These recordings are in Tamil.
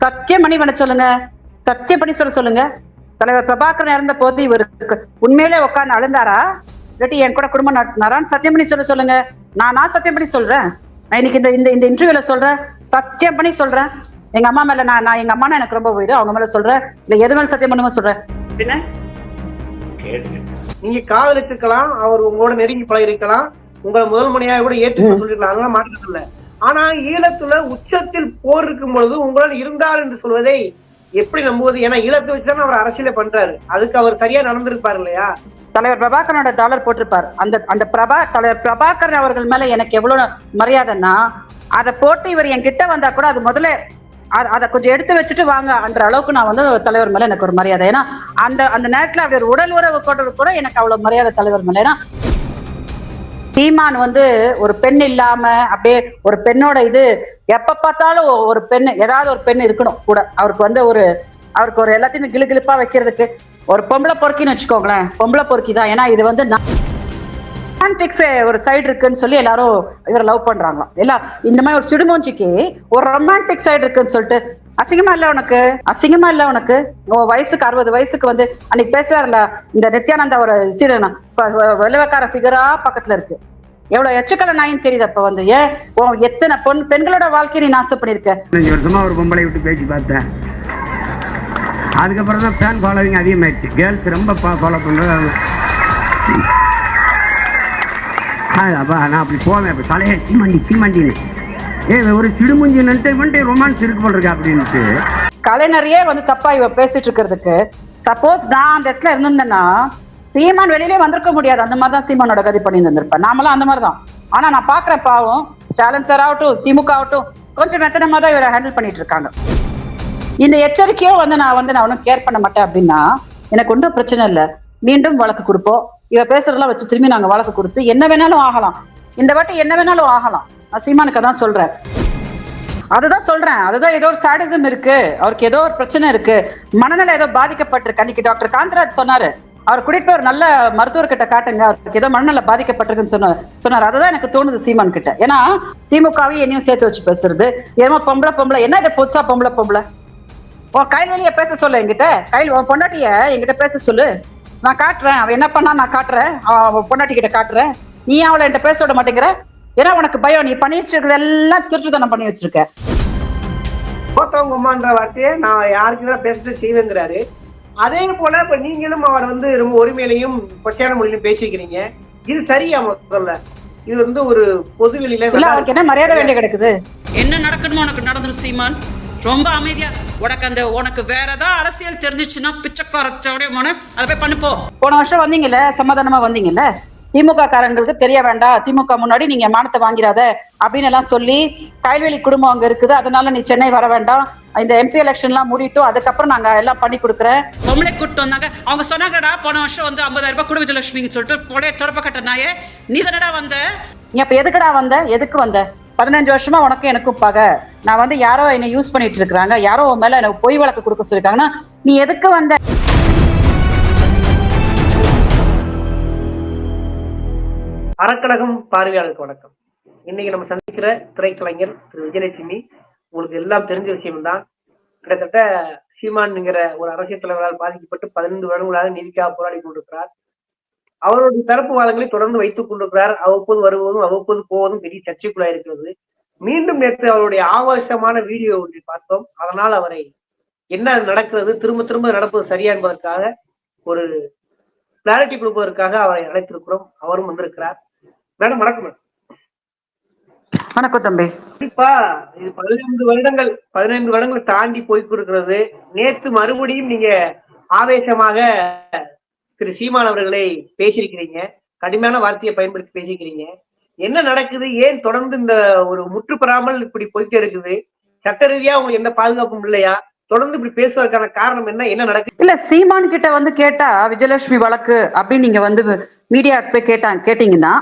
சத்தியம் பண்ணி பண்ண சொல்லுங்க. சத்தியம் பண்ணி சொல்ல சொல்லுங்க. தலைவர் பிரபாகரன் இறந்த போது இவருக்கு உண்மையிலே உட்கார்ந்து அழுந்தாரா? இல்லாட்டி என் கூட குடும்பம் நடத்தினாரான்னு சத்தியம் பண்ணி சொல்ல சொல்லுங்க. நான் நான் சத்தியம் பண்ணி சொல்றேன். நான் இன்னைக்கு இந்த இந்த இந்த இன்டர்வியூல சொல்றேன். சத்தியம் பண்ணி சொல்றேன். எங்க அம்மா மேல நான் நான் எங்க அம்மா எனக்கு ரொம்ப உயிர். அவங்க மேல சொல்றேன். இல்ல எது மேல சத்தியம் பண்ணுமோ சொல்றேன். என்ன? நீங்க காதலிச்சிருக்கலாம். அவர் உங்களோட நெருங்கி பழகிருக்கலாம். உங்களை முதல் மணியாக கூட ஏற்றுக்க சொல்லிருக்கலாம். அதெல்லாம் இல்ல ஆனா ஈழத்துல உச்சத்தில் போர் இருக்கும் பொழுது உங்களால் இருந்தார் என்று சொல்வதை எப்படி நம்புவது? ஏன்னா ஈழத்தை வச்சுதானே அவர் அரசியல பண்றாரு. அதுக்கு அவர் சரியா நடந்திருப்பாரு இல்லையா? தலைவர் பிரபாகரனோட டாலர் போட்டிருப்பார். அந்த அந்த பிரபா தலைவர் பிரபாகரன் அவர்கள் மேல எனக்கு எவ்வளவு மரியாதைன்னா அதை போட்டு இவர் என் கிட்ட வந்தா கூட அது முதல்ல அதை கொஞ்சம் எடுத்து வச்சுட்டு வாங்க என்ற அளவுக்கு நான் வந்து தலைவர் மேல எனக்கு ஒரு மரியாதை. ஏன்னா அந்த அந்த நேரத்துல அப்படி ஒரு உடல் உறவு கொண்டு கூட எனக்கு அவ்வளவு மரியாதை தலைவர் மேல. ஏன்னா சீமான் வந்து ஒரு பெண் இல்லாம அப்படியே ஒரு பெண்ணோட இது எப்ப பார்த்தாலும் ஒரு பெண் ஏதாவது ஒரு பெண் இருக்கணும் கூட. அவருக்கு வந்து ஒரு அவருக்கு ஒரு எல்லாத்தையுமே கிளு கிளுகிளுப்பா வைக்கிறதுக்கு. ஒரு பொம்பளை பொறுக்கின்னு வச்சுக்கோங்களேன். பொம்பளை பொறுக்கி தான். ஏன்னா இது வந்து ரொமான்டிக் ஒரு சைடு இருக்குன்னு சொல்லி எல்லாரும் இவரை லவ் பண்றாங்களாம். எல்லாம் இந்த மாதிரி ஒரு சிடுமூஞ்சிக்கு ஒரு ரொமான்டிக் சைடு இருக்குன்னு சொல்லிட்டு அசிங்கமா இல்ல உனக்கு? அசிங்கமா இல்ல உனக்கு? உன் வயசுக்கு அறுபது வயசுக்கு வந்து அன்னைக்கு பேசுறாருல இந்த நித்யானந்தா ஒரு சீடனா வெள்ளவக்கார ஃபிகரா பக்கத்துல இருக்கு. எவ்வளவு எச்சக்கல நாயின்னு தெரியுது அப்ப வந்து ஏன்? உன் எத்தனை பொன் பெண்களோட வாழ்க்கையை நீ நாசம் பண்ணிருக்க வருஷமா ஒரு பொம்பளை விட்டு பேசி பார்த்தேன். அதுக்கப்புறம் தான் ஃபேன் ஃபாலோவிங் அதிகமாயிடுச்சு. கேர்ள்ஸ் ரொம்ப ஃபாலோ பண்ணுறது அப்பா நான் அப்படி போவேன் அப்படி தலையை சீமண்டி சீமண்டின்னு ஏ ஒரு சிடுமுஞ்சி நின்ட்டு இவன்ட்டு ரொமான்ஸ் இருக்கு போல இருக்கு அப்படின்ட்டு கலைஞரையே வந்து தப்பா இவ பேசிட்டு இருக்கிறதுக்கு. சப்போஸ் நான் அந்த இடத்துல இருந்திருந்தேன்னா சீமான் வெளியிலே வந்திருக்க முடியாது. அந்த மாதிரி தான் சீமானோட கதி பண்ணி இருந்திருப்பேன் நாமெல்லாம் அந்த மாதிரி தான். ஆனா நான் பாக்குற பாவம் ஸ்டாலின் சார் ஆகட்டும் திமுக ஆகட்டும் கொஞ்சம் மெத்தனமா தான் இவரை ஹேண்டில் பண்ணிட்டு இருக்காங்க. இந்த எச்சரிக்கையும் வந்து நான் வந்து நான் ஒன்றும் கேர் பண்ண மாட்டேன் அப்படின்னா எனக்கு ஒன்றும் பிரச்சனை இல்லை. மீண்டும் வழக்கு கொடுப்போம். இவ பேசுறதெல்லாம் வச்சு திரும்பி நாங்க வழக்கு கொடுத்து என்ன வேணாலும் ஆகலாம். இந்த வாட்டி என்ன வேணாலும் ஆகலாம். நான் சீமானுக்கு தான் சொல்றேன். அதுதான் சொல்றேன். அதுதான் ஏதோ ஒரு சாடிசம் இருக்கு. அவருக்கு ஏதோ ஒரு பிரச்சனை இருக்கு. மனநிலை ஏதோ பாதிக்கப்பட்டிருக்கு. அன்னைக்கு டாக்டர் காந்தராஜ் சொன்னாரு. அவர் கூட்டிட்டு ஒரு நல்ல மருத்துவர்கிட்ட காட்டுங்க. அவருக்கு ஏதோ மனநல பாதிக்கப்பட்டிருக்குன்னு சொன்னார் சொன்னார். அதுதான் எனக்கு தோணுது சீமான் கிட்ட ஏன்னா திமுகவையும் என்னையும் சேர்த்து வச்சு பேசுறது. ஏமா பொம்பளை பொம்பளை. என்ன இதை புதுசா பொம்பளை பொம்பளை? உன் கையில் வெளியே பேச சொல்லு என்கிட்ட. கையில் உன் பொண்டாட்டிய என்கிட்ட பேச சொல்லு. நான் காட்டுறேன். அவன் என்ன பண்ணா நான் காட்டுறேன். அவன் பொண்டாட்டி கிட்ட காட்டுறேன். நீ அவளை என்கிட்ட பேச விட மாட்டேங்கிற? ஏன்னா உனக்கு பயம். நீ பண்ணி வச்சிருக்கிறது எல்லாம் திருட்டுத்தனம் பண்ணி வச்சிருக்க. போத்தவங்க அம்மான்ற வார்த்தையை நான் யாருக்கு தான் பேசுறது செய்வேங்கிறாரு. அதே போல இப்ப நீங்களும் அவர் வந்து ரொம்ப ஒருமையிலையும் கொச்சையான மொழியிலும் பேசிக்கிறீங்க இது சரியா முதல்ல? இது வந்து ஒரு பொது வெளியில அவருக்கு என்ன மரியாதை வேண்டிய கிடக்குது? என்ன நடக்கணுமோ உனக்கு நடந்துரும் சீமான். ரொம்ப அமைதியா. உனக்கு அந்த உனக்கு வேற ஏதாவது அரசியல் தெரிஞ்சிச்சுன்னா பிச்சைக்காரச்சோடைய மன அதை போய் பண்ணு போ போன வருஷம் வந்தீங்கல்ல? சமாதானமா வந்தீங்கல்ல? திமுக காரங்களுக்கு தெரிய வேண்டாம் திமுக முன்னாடி நீங்க மானத்தை வாங்கிறாத அப்படின்னு எல்லாம் சொல்லி கைல்வெளி குடும்பம் அங்க இருக்குது. அதனால நீ சென்னை வர வேண்டாம். இந்த எம்பி எலெக்ஷன் எல்லாம் மூடிட்டோம். அதுக்கப்புறம் நாங்க எல்லாம் பண்ணி கொடுக்குறேன். பொம்பளை கூட்டு வந்தாங்க. அவங்க சொன்னாங்கடா போன வருஷம் வந்து ஐம்பதாயிரம் ரூபாய் குடு விஜயலட்சுமின்னு சொல்லிட்டு புடைய தொடப்ப கட்ட நாயே. நீ தானடா வந்த? நீ அப்ப எதுக்குடா வந்த? எதுக்கு வந்த? பதினஞ்சு வருஷமா உனக்கும் எனக்கும் பகை. நான் வந்து யாரோ என்னை யூஸ் பண்ணிட்டு இருக்காங்க யாரோ உன் மேல எனக்கு பொய் வழக்கு கொடுக்க சொல்லிருக்காங்கன்னா நீ எதுக்கு வந்த? அறக்கழகம் பார்வையாளருக்கு வணக்கம். இன்னைக்கு நம்ம சந்திக்கிற திரைக்கலைஞர் திரு. விஜயலட்சுமி உங்களுக்கு எல்லாம் தெரிஞ்ச விஷயம் தான் கிட்டத்தட்ட சீமான்ங்கிற ஒரு அரசியல் தலைவரால் பாதிக்கப்பட்டு பதினைந்து வருடங்களாக நீதிக்காக போராடி கொண்டிருக்கிறார். அவருடைய தரப்பு வாதங்களை தொடர்ந்து வைத்துக் கொண்டிருக்கிறார். அவ்வப்போது வருவதும் அவ்வப்போது போவதும் பெரிய சர்ச்சைக்குள்ளாக இருக்கிறது. மீண்டும் நேற்று அவருடைய ஆவாசமான வீடியோ ஒன்றை பார்த்தோம். அதனால் அவரை என்ன நடக்கிறது திரும்ப திரும்ப நடப்பது சரியா என்பதற்காக ஒரு கிளாரிட்டி கொடுப்பதற்காக அவரை அழைத்திருக்கிறோம். அவரும் வந்திருக்கிறார். மேடம் வணக்கம் மேடம். வணக்கம் தம்பி. குறிப்பா இது பதினைந்து வருடங்கள் பதினைந்து வருடங்கள் தாண்டி போய்க்கொண்டிருக்கிறது. நேற்று மறுபடியும் நீங்க ஆவேசமாக திரு சீமான் அவர்களை பேசியிருக்கிறீங்க. கடுமையான வார்த்தையை பயன்படுத்தி பேசிக்கிறீங்க என்ன நடக்குது? ஏன் தொடர்ந்து இந்த ஒரு முற்று பெறாமல் இப்படி போயிட்டே இருக்குது? சட்ட ரீதியா உங்களுக்கு எந்த பாதுகாப்பும் இல்லையா? தொடர்ந்து இப்படி பேசுவதற்கான காரணம் என்ன? என்ன நடக்குது? இல்ல சீமான் கிட்ட வந்து கேட்டா விஜயலட்சுமி வழக்கு அப்படின்னு நீங்க வந்து மீடியாவுக்கு போய் கேட்டாங்க கேட்டீங்கன்னா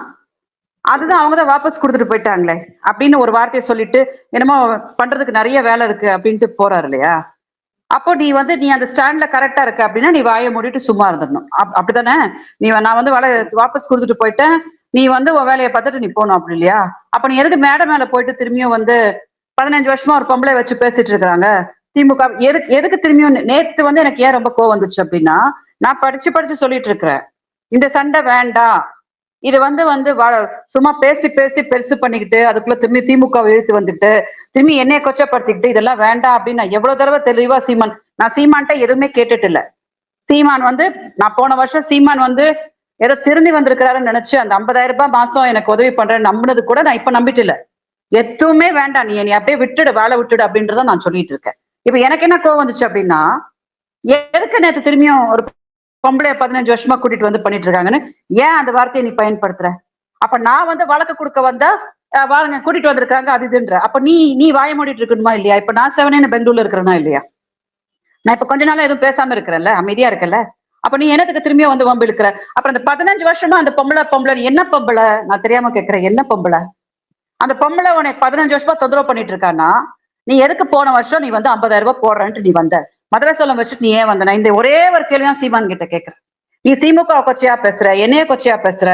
அதுதான் அவங்க தான் வாபஸ் கொடுத்துட்டு போயிட்டாங்களே அப்படின்னு ஒரு வார்த்தையை சொல்லிட்டு என்னமோ பண்றதுக்கு நிறைய வேலை இருக்கு அப்படின்ட்டு போறாரு இல்லையா? அப்போ நீ வந்து நீ அந்த ஸ்டாண்ட்ல கரெக்டா இருக்க அப்படின்னா நீ வாயை மூடிட்டு சும்மா இருந்துடணும். அப்- நீ நான் வந்து வலை வாபஸ் கொடுத்துட்டு போயிட்டேன். நீ வந்து உன் வேலையை பார்த்துட்டு நீ போகணும் அப்படி இல்லையா? அப்ப நீ எதுக்கு மேடை மேல போயிட்டு திரும்பியும் வந்து பதினஞ்சு வருஷமா ஒரு பொம்பளை வச்சு பேசிட்டு இருக்கிறாங்க? திமுக எதுக்கு எதுக்கு திரும்பியும் நேத்து வந்து எனக்கு ஏன் ரொம்ப கோவம் வந்துச்சு அப்படின்னா நான் படிச்சு படிச்சு சொல்லிட்டு இருக்கிறேன். இந்த சண்டை வேண்டாம். இது வந்து வந்து சும்மா பேசி பேசி பெருசு பண்ணிக்கிட்டு அதுக்குள்ள திரும்பி திமுக இழுத்து வந்துட்டு திரும்பி என்னைய கொச்சப்படுத்திக்கிட்டு இதெல்லாம் வேண்டாம் அப்படின்னு நான் எவ்வளவு தடவை தெளிவா சீமான் நான் சீமான்ட்ட எதுவுமே கேட்டுட்டு இல்ல. சீமான் வந்து நான் போன வருஷம் சீமான் வந்து ஏதோ திருந்தி வந்திருக்கிறாருன்னு நினைச்சு அந்த 50000 ரூபாய் மாசம் எனக்கு உதவி பண்றேன்னு நம்பினது கூட நான் இப்ப நம்பிட்டு இல்ல. எதுவுமே வேண்டாம் நீ நீ அப்படியே விட்டுடு வேலை விட்டுடு அப்படின்றத நான் சொல்லிட்டு இருக்கேன். இப்ப எனக்கு என்ன கோவம் வந்துச்சு அப்படின்னா எதுக்கு நேற்று திரும்பியும் ஒரு பொம்பளைய பதினஞ்சு வருஷமா கூட்டிட்டு வந்து பண்ணிட்டு இருக்காங்கன்னு ஏன் அந்த வார்த்தையை நீ பயன்படுத்துற? அப்ப நான் வந்து வழக்கு கொடுக்க வந்தா வாங்க கூட்டிட்டு வந்திருக்காங்க அது இதுன்ற. அப்ப நீ நீ வாய மூடிட்டு இருக்கணுமா இல்லையா? இப்ப நான் செவனேன்னு பெங்களூர்ல இருக்கிறேனா இல்லையா? நான் இப்ப கொஞ்ச நாளா எதுவும் பேசாம இருக்கிறேன்ல அமைதியா இருக்கல அப்ப நீ என்னத்துக்கு திரும்பியும் வந்து வம்பு இழுக்கிற? அப்புறம் அந்த பதினஞ்சு வருஷமா அந்த பொம்பளை பொம்பளை நீ என்ன பொம்பளை? நான் தெரியாம கேட்கிறேன் என்ன பொம்பளை? அந்த பொம்பளை உனக்கு பதினஞ்சு வருஷமா தொந்தரவு பண்ணிட்டு இருக்கானா நீ எதுக்கு போன வருஷம் நீ வந்து 50000 ரூபாய் போடுறேன்ட்டு நீ வந்த? மதுரை சொல்லம் வச்சுட்டு நீ ஏன் வந்த? நான் இந்த ஒரே ஒரு கேள்வி தான் சீமான் கிட்ட கேட்கிறேன் நீ திமுக கொச்சையா பேசுற? என்னைய கொச்சையா பேசுற?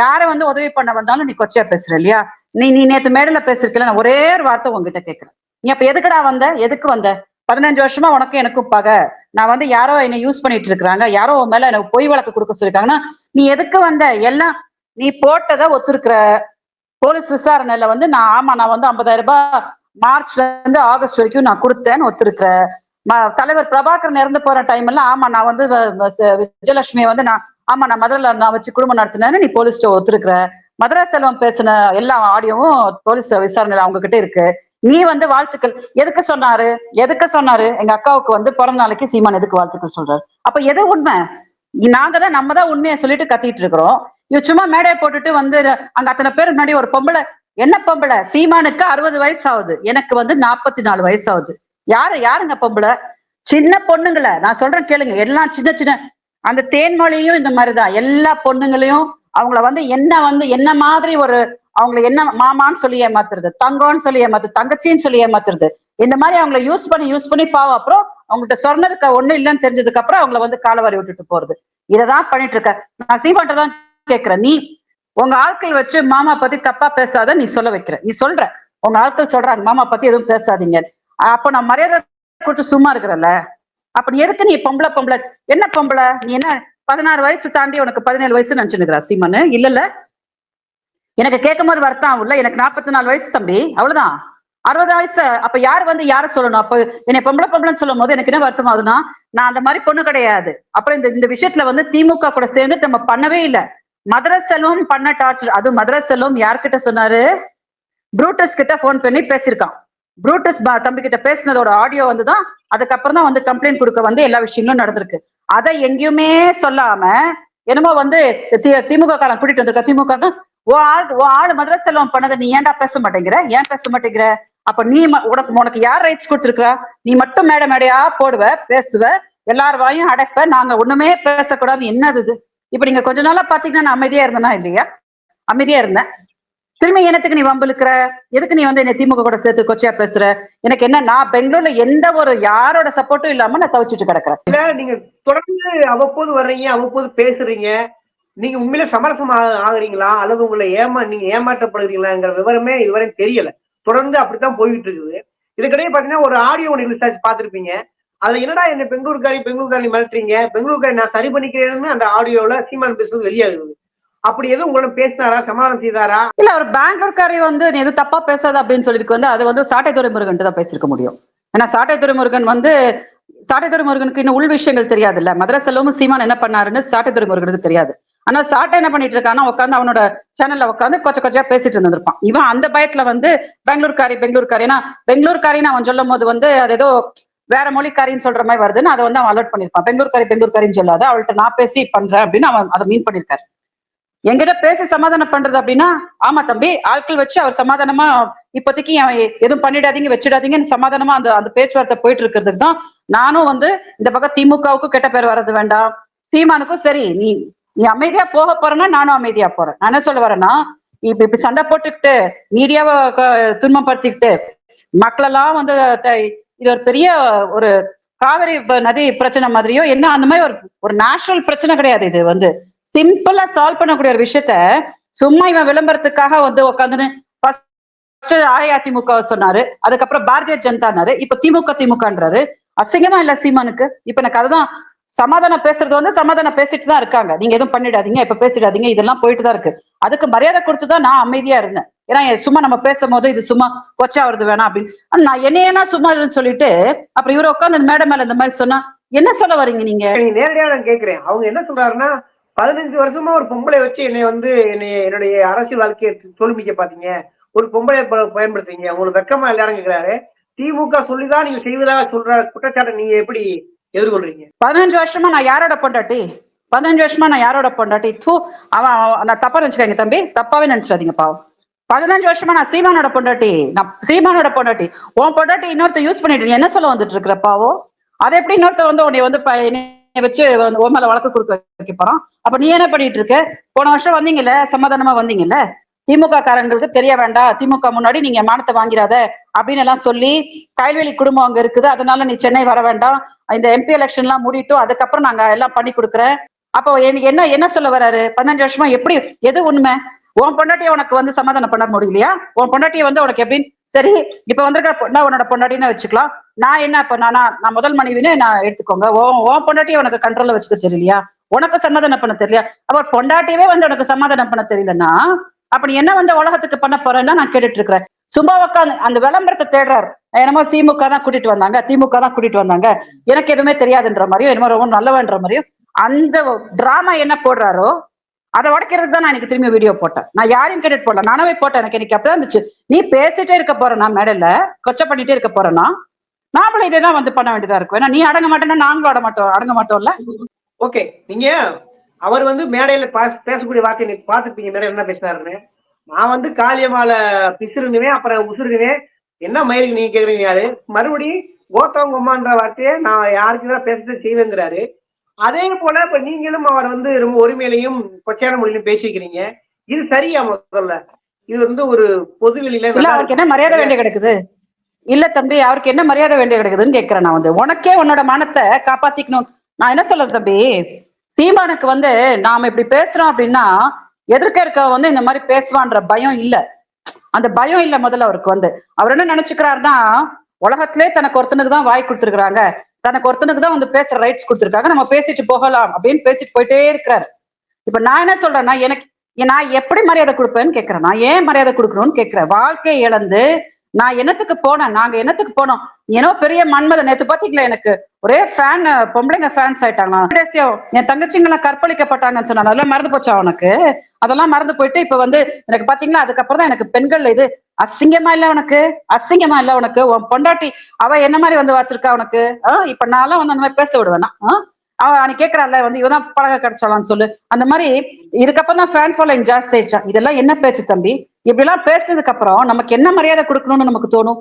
யார வந்து உதவி பண்ண வந்தாலும் நீ கொச்சையா பேசுற இல்லையா? நீ நீ நேத்து மேடல பேசிருக்கல நான் ஒரே ஒரு வார்த்தை உங்ககிட்ட கேட்கிறேன் நீ அப்ப எதுக்குடா வந்த? எதுக்கு வந்த? பதினஞ்சு வருஷமா உனக்கும் எனக்கும் பகை. நான் வந்து யாரோ என்னை யூஸ் பண்ணிட்டு இருக்காங்க யாரோ உன் மேல எனக்கு பொய் வழக்கு கொடுக்க சொல்லியிருக்காங்கன்னா நீ எதுக்கு வந்த? எல்லாம் நீ போட்டதை ஒத்துருக்கிற. போலீஸ் விசாரணையில வந்து நான் ஆமா நான் வந்து 50000 ரூபாய் மார்ச்ல இருந்து ஆகஸ்ட் வரைக்கும் நான் கொடுத்தேன்னு ஒத்துருக்கிறேன் தலைவர் பிரபாகரன் இறந்து போற டைம் எல்லாம் ஆமா நான் வந்து விஜயலட்சுமி விஜயலட்சுமியை வந்து நான் ஆமா நான் மதுரையில நான் வச்சு குடும்பம் நடத்தினேன்னு நீ போலீஸ்ட்ட ஒத்துருக்குற. மதுரை செல்வம் பேசின எல்லா ஆடியோவும் போலீஸ் விசாரணையில அவங்க கிட்ட இருக்கு. நீ வந்து வாழ்த்துக்கள். எதுக்கு சொன்னாரு? எதுக்கு சொன்னாரு? எங்க அக்காவுக்கு வந்து பிறந்த நாளைக்கு சீமான் எதுக்கு வாழ்த்துக்கள் சொல்றாரு? அப்ப எது உண்மை? நாங்க தான் நம்ம தான் உண்மையை சொல்லிட்டு கத்திட்டு இருக்கிறோம். இவ சும்மா மேடையை போட்டுட்டு வந்து அங்க அத்தனை பேர் முன்னாடி ஒரு பொம்பளை. என்ன பொம்பளை? சீமானுக்கு அறுபது வயசு ஆகுது. எனக்கு வந்து நாற்பத்தி நாலு வயசு ஆகுது. யாரு யாருங்க பொம்பளை? சின்ன பொண்ணுங்களை நான் சொல்றேன் கேளுங்க எல்லாம் சின்ன சின்ன அந்த தேன்மொழியும் இந்த மாதிரிதான். எல்லா பொண்ணுங்களையும் அவங்கள வந்து என்ன வந்து என்ன மாதிரி ஒரு அவங்களை என்ன மாமான்னு சொல்லி ஏமாத்துறது தங்கம்னு சொல்லி ஏமாத்துறது தங்கச்சின்னு சொல்லி ஏமாத்துறது. இந்த மாதிரி அவங்கள யூஸ் பண்ணி யூஸ் பண்ணி பாவம். அப்புறம் அவங்ககிட்ட சொன்னதுக்கு ஒண்ணு இல்லைன்னு தெரிஞ்சதுக்கு அப்புறம் அவங்கள வந்து காலவாரி விட்டுட்டு போறது. இதைதான் பண்ணிட்டு இருக்க. நான் சீமாட்ட தான் கேக்குறேன். நீ உங்க ஆட்கள் வச்சு மாமா பத்தி தப்பா பேசாத நீ சொல்ல வைக்கிற. நீ சொல்ற. உங்க ஆட்கள் சொல்றாங்க மாமா பத்தி எதுவும் பேசாதீங்க அப்ப நான் மரியாதை கொடுத்து சும்மா இருக்கிறல்ல அப்ப நீ எதுக்கு நீ பொம்பளை பொம்பளை? என்ன பொம்பளை? நீ என்ன பதினாறு வயசு தாண்டி உனக்கு பதினேழு வயசு நினைச்சுனுக்குறா சீமானு? இல்ல இல்ல. எனக்கு கேட்கும் போது வருத்தம் ஆகும்ல எனக்கு நாற்பத்தி நாலு வயசு தம்பி அவ்வளவுதான். அறுபது வயசு அப்ப யார் வந்து யார சொல்லணும்? அப்ப என்னை பொம்பளை பொம்பளைன்னு சொல்லும் போது எனக்கு என்ன வருத்தம் ஆகுதுன்னா நான் அந்த மாதிரி பொண்ணு கிடையாது. அப்புறம் இந்த இந்த விஷயத்துல வந்து திமுக கூட சேர்ந்து நம்ம பண்ணவே இல்லை. மதுரை செல்வம் பண்ண டார்ச்சர் அதுவும் மதுரை செல்வம் யார்கிட்ட சொன்னாரு? ப்ரூட்டஸ் கிட்ட ஃபோன் பண்ணி பேசியிருக்கான். ப்ரூட்டஸ் பா- தம்பி கிட்ட பேசினதோட ஆடியோ வந்துதான் அதுக்கப்புறம் தான் வந்து கம்ப்ளைண்ட் கொடுக்க வந்து எல்லா விஷயங்களும் நடந்திருக்கு. அதை எங்கேயுமே சொல்லாம என்னமோ வந்து தி- திமுக காரன் கூட்டிட்டு வந்திருக்க திமுக ஓ ஆள் ஓ ஆள் மதுரை செல்வம் பண்ணதை நீ ஏன்டா பேச மாட்டேங்கிற? ஏன் பேச மாட்டேங்கிற? அப்ப நீ ம- உனக்கு உனக்கு யார் ரைட்ஸ் கொடுத்துருக்கா நீ மட்டும் மேடை மேடையா போடுவ பேசுவ எல்லார் வாயும் அடைப்ப நாங்க ஒண்ணுமே பேசக்கூடாது. என்னது இது? இப்ப நீங்க கொஞ்ச நாளா பாத்தீங்கன்னா நான் அமைதியா இருந்தேனா இல்லையா? அமைதியா இருந்தேன். திரும்பி என்னத்துக்கு நீ வம்பிழுக்கிற? எதுக்கு நீ வந்து என்ன திமுக கூட சேர்த்து கொச்சையா பேசுற? எனக்கு என்ன நான் பெங்களூர்ல எந்த ஒரு யாரோட சப்போர்ட்டும் இல்லாம நான் தவிச்சிட்டு கிடக்குறேன். நீங்க தொடர்ந்து அவ்வப்போது வர்றீங்க அவ்வப்போது பேசுறீங்க. நீங்க உண்மையில சமரசம் ஆகுறீங்களா? அல்லது உங்களை ஏமா நீங்க ஏமாற்றப்படுகிறீங்களாங்கிற விவரமே இதுவரை தெரியல. தொடர்ந்து அப்படித்தான் போயிட்டு இருக்குது இதுக்கிடையே பாத்தீங்கன்னா ஒரு ஆடியோ ஒன்று ரிலீஸ் ஆச்சு அதுல என்னடா என்ன பெங்களூர்காரி பெங்களூர்காரி மிரட்டுறீங்க? பெங்களூர்காரி நான் சரி பண்ணிக்கிறேன்னு அந்த ஆடியோல சீமான் பேசுறது வெளியாகுது. அப்படி எதுவும் உங்களும் பேசினாரா? சமாதானம் செய்தாரா? இல்ல அவர் பெங்களூர்காரி வந்து நீ எதுவும் தப்பா பேசாத அப்படின்னு சொல்லிட்டு வந்து அது வந்து சாட்டை துறைமுருகன் தான் பேசியிருக்க முடியும். ஏன்னா சாட்டை துறைமுருகன் வந்து சாட்டை துறைமுருகனுக்கு இன்னும் உள் விஷயங்கள் தெரியாதுல்ல. மதுரை செல்வமும் சீமான் என்ன பண்ணாருன்னு சாட்டை துறைமுருகனுக்கு தெரியாது. ஆனா சாட்டை என்ன பண்ணிட்டு இருக்கான்னா உட்காந்து அவனோட சேனல்ல உட்காந்து கொச்ச கொச்சையா பேசிட்டு இருந்திருப்பான். இவன் அந்த பயத்துல வந்து பெங்களூர்காரி பெங்களூர்காரி ஏன்னா பெங்களூர்காரின்னு அவன் சொல்லும் போது வந்து அது ஏதோ வேற மொழிக்காரின்னு சொல்ற மாதிரி வருதுன்னு அதை வந்து அவன் அலர்ட் பண்ணிருப்பான் பெங்களூர்காரி பெங்களூர்காரின்னு சொல்லாத அவள்கிட்ட நான் பேசி பண்றேன் அப்படின்னு அவன் அதை மீன் பண்ணிருக்காரு எங்கிட்ட பேசி சமாதானம் பண்றது அப்படின்னா ஆமா தம்பி ஆட்கள் வச்சு அவர் சமாதானமா இப்போதைக்கு எதுவும் பண்ணிடாதீங்க வச்சிடாதீங்கன்னு சமாதானமா அந்த அந்த பேச்சுவார்த்தை போயிட்டு இருக்கிறதுக்கு தான் நானும் வந்து இந்த பக்கம் திமுகவுக்கும் கெட்ட பேர் வர்றது வேண்டாம். சீமானுக்கும் சரி நீ நீ அமைதியா போக போறேன்னா நானும் அமைதியா போறேன். நான் என்ன சொல்ல வரேன்னா இப்ப இப்படி சண்டை போட்டுக்கிட்டு மீடியாவை க- துன்பப்படுத்திக்கிட்டு மக்களெல்லாம் வந்து இது ஒரு பெரிய ஒரு காவிரி நதி பிரச்சனை மாதிரியோ என்ன அந்த மாதிரி ஒரு ஒரு நேஷனல் பிரச்சனை கிடையாது இது வந்து. சிம்பிளா சால்வ் பண்ணக்கூடிய ஒரு விஷயத்த சும்மா இவன் விளம்பரத்துக்காக வந்து உட்காந்துன்னு ஃபர்ஸ்ட் அஇஅதிமுக சொன்னாரு. அதுக்கப்புறம் பாரதிய ஜனதானாரு இப்ப திமுக திமுகன்றாரு. அசிங்கமா இல்ல சீமானுக்கு? இப்ப எனக்கு அதுதான் சமாதானம் பேசுறது வந்து சமாதானம் பேசிட்டு தான் இருக்காங்க. நீங்க எதுவும் பண்ணிடாதீங்க. இப்ப பேசிடாதீங்க. இதெல்லாம் போயிட்டு தான் இருக்கு. அதுக்கு மரியாதை கொடுத்துதான் நான் அமைதியா இருந்தேன். ஏன்னா சும்மா நம்ம பேசும்போது இது சும்மா கொச்சா வருது வேணாம் அப்படின்னு. நான் என்னையனா சும்மா இருன்னு சொல்லிட்டு அப்புறம் இவரை உட்காந்து மேடம் மேல இந்த மாதிரி சொன்னா என்ன சொல்ல வரீங்க நீங்க? நீங்க நேரடியா நான் கேக்குறேன். அவங்க என்ன சொல்றாருன்னா பதினஞ்சு வருஷமா ஒரு பொம்பளை வச்சு என்னை வந்து என்னை என்னுடைய அரசியல் வாழ்க்கையை தோல்விக்க பாத்தீங்க. ஒரு பொம்பளை பயன்படுத்துறீங்க. உங்களுக்கு வெக்கமா இல்லையான்னு கேக்குறாரு. திமுக சொல்லிதான் நீங்க செய்வதாக சொல்ற குற்றச்சாட்டை நீங்க எப்படி எதிர்கொள்றீங்க? பதினஞ்சு வருஷமா நான் யாரோட பொண்டாட்டி? பதினஞ்சு வருஷமா நான் யாரோட பொண்டாட்டி? தூ அவன் நான் தப்பா நினைச்சுக்காங்க தம்பி. தப்பாவே நினைச்சிடாதீங்க பாவம். பதினஞ்சு வருஷமா நான் சீமானோட பொண்டாட்டி. நான் சீமானோட பொண்டாட்டி. உன் பொண்டாட்டி இன்னொருத்த யூஸ் பண்ணிட்டு என்ன சொல்ல வந்துட்டு இருக்கிற பாவம்? அதை எப்படி இன்னொருத்த வந்து உன்னை வந்து வச்சு உன் மேல வழக்கு கொடுக்க வைக்க போறோம். அப்ப நீ என்ன பண்ணிட்டு இருக்க? போன வருஷம் வந்தீங்கல்ல சமாதானமா வந்தீங்கல்ல? திமுக காரங்களுக்கு தெரிய வேண்டாம். திமுக முன்னாடி நீங்க மானத்தை வாங்கிறாத அப்படின்னு எல்லாம் சொல்லி கைல்வெளி குடும்பம் அங்க இருக்குது. அதனால நீ சென்னை வர வேண்டாம். இந்த எம்பி எலெக்ஷன் எல்லாம் மூடிட்டோம் அதுக்கப்புறம் நாங்க எல்லாம் பண்ணி கொடுக்குறேன். அப்போ எனக்கு என்ன என்ன சொல்ல வராரு? பதினஞ்சு வருஷமா எப்படி எது உண்மை? உன் பொண்டாட்டியை உனக்கு வந்து சமாதானம் பண்ண முடியலையா? உன் பொண்டாட்டியை வந்து உனக்கு எப்படின்னு? சரி இப்ப வந்திருக்கிற பொண்ணா உன்னோட பொண்டாட்டின்னு வச்சுக்கலாம். நான் என்ன இப்ப நான் முதல் மனைவின்னு நான் எடுத்துக்கோங்க. ஓ ஓ பொண்டாட்டியை உனக்கு கண்ட்ரோல்ல வச்சுக்க தெரியலையா? உனக்கு சமாதானம் பண்ண தெரியலையா? அப்ப பொண்டாட்டியவே வந்து உனக்கு சமாதானம் பண்ண தெரியலன்னா அப்ப நீ என்ன வந்து உலகத்துக்கு பண்ண போறேன்னா நான் கேட்டுட்டு இருக்கிறேன் சும்மா உட்காந்து அந்த விளம்பரத்தை தேடுறாரு. என்னமோ திமுக தான் கூட்டிட்டு வந்தாங்க. திமுக தான் கூட்டிட்டு வந்தாங்க. எனக்கு எதுவுமே தெரியாதுன்ற மாதிரியும் என்னமோ ரொம்ப நல்லவன்ற மாதிரியும் அந்த டிராமா என்ன போடுறாரோ அதை உடைக்கிறதுக்கு தான் நான் எனக்கு திரும்பி வீடியோ போட்டேன். நான் யாரையும் கேட்டுட்டு போடல. நானவே போட்டேன். எனக்கு எனக்கு அப்பதான் இருந்துச்சு. நீ பேசிட்டே இருக்க போறேனா மேடல கொச்சை பண்ணிட்டே இருக்க போறேன்னா இதே தான் வந்து பண்ண வேண்டியதா இருக்கும் ஏன்னா நீ அடங்க மாட்டேன்னா நாங்களும் அட மாட்டோம் அடங்க மாட்டோம்ல? ஓகே நீங்க அவர் வந்து மேடையில பேசக்கூடிய வார்த்தை நீங்க பாத்துப்பீங்க மேடையில என்ன பேசினாருன்னு நான் வந்து காளியம்மால பிசுறுங்குவேன் அப்புறம் உசுருங்குவேன் என்ன மயிலுக்கு நீங்க கேக்குறீங்க யாரு? மறுபடியும் கோத்தவங்கம்மான்ற வார்த்தையை நான் யாருக்கு தான் பேசுறது செய்வேங்கிறாரு அதே போல இப்ப நீங்களும் அவர் வந்து ரொம்ப ஒருமையிலையும் கொச்சையான மொழியிலும் பேசிக்கிறீங்க. இது சரியா முதல்ல? இது வந்து ஒரு நல்லா அவருக்கு என்ன மரியாதை வேண்டிய கிடக்குது? இல்ல தம்பி அவருக்கு என்ன மரியாதை வேண்டிய கிடைக்குதுன்னு கேக்குறேன் நான் வந்து. உனக்கே உன்னோட மனத்தை காப்பாத்திக்கணும். நான் என்ன சொல்றது தம்பி? சீமானுக்கு வந்து நாம இப்படி பேசுறோம் அப்படின்னா எதிர்க்க இருக்க வந்து இந்த மாதிரி பேசுவான்ற பயம் இல்ல. அந்த பயம் இல்ல முதல்ல அவருக்கு வந்து. அவர் என்ன நினைச்சுக்கிறாருன்னா உலகத்திலே தனக்கு ஒருத்தனுக்கு தான் வாய் கொடுத்துருக்குறாங்க. தனக்கு ஒருத்தனுக்கு தான் வந்து பேசுற ரைட்ஸ் கொடுத்துருக்காங்க. நம்ம பேசிட்டு போகலாம் அப்படின்னு பேசிட்டு போயிட்டே இருக்கிறாரு. இப்ப நான் என்ன சொல்றேன்னா எனக்கு நான் எப்படி மரியாதை கொடுப்பேன்னு கேக்குறேன் நான் ஏன் மரியாதை கொடுக்கணும்னு கேக்குறேன் வாழ்க்கையை இழந்து நான் என்னத்துக்கு போனேன்? நாங்க என்னத்துக்கு போனோம்? ஏனோ பெரிய மன்மத நேத்து பாத்தீங்களா எனக்கு? ஒரே ஃபேன் பொம்பளைங்க ஃபேன்ஸ் ஆயிட்டாங்க. கடைசியா என் தங்கச்சிங்கெல்லாம் கற்பழிக்கப்பட்டாங்கன்னு சொன்னா அதெல்லாம் மறந்து போச்சா உனக்கு? அதெல்லாம் மறந்து போயிட்டு இப்ப வந்து எனக்கு பாத்தீங்களா அதுக்கப்புறம் தான் எனக்கு பெண்கள் இது. அசிங்கமா இல்ல உனக்கு? அசிங்கமா இல்ல உனக்கு? உன் பொண்டாட்டி அவ என்ன மாதிரி வந்து வச்சிருக்கா உனக்கு? ஆஹ் இப்ப நான்லாம் வந்து அந்த மாதிரி பேச விடுவேனா ஆஹ் அவ அன்னைக்கு கேக்குறாள்ல வந்து இவதான் பழக கிடைச்சாலான்னு சொல்லு. அந்த மாதிரி இதுக்கப்புறம் தான் ஃபேன் ஃபாலோயிங் ஜாஸ்தி ஆயிடுச்சா இதெல்லாம் என்ன பேச்சு தம்பி? இப்படி எல்லாம் பேசுனதுக்கு அப்புறம் நமக்கு என்ன மரியாதை கொடுக்கணும்னு நமக்கு தோணும்?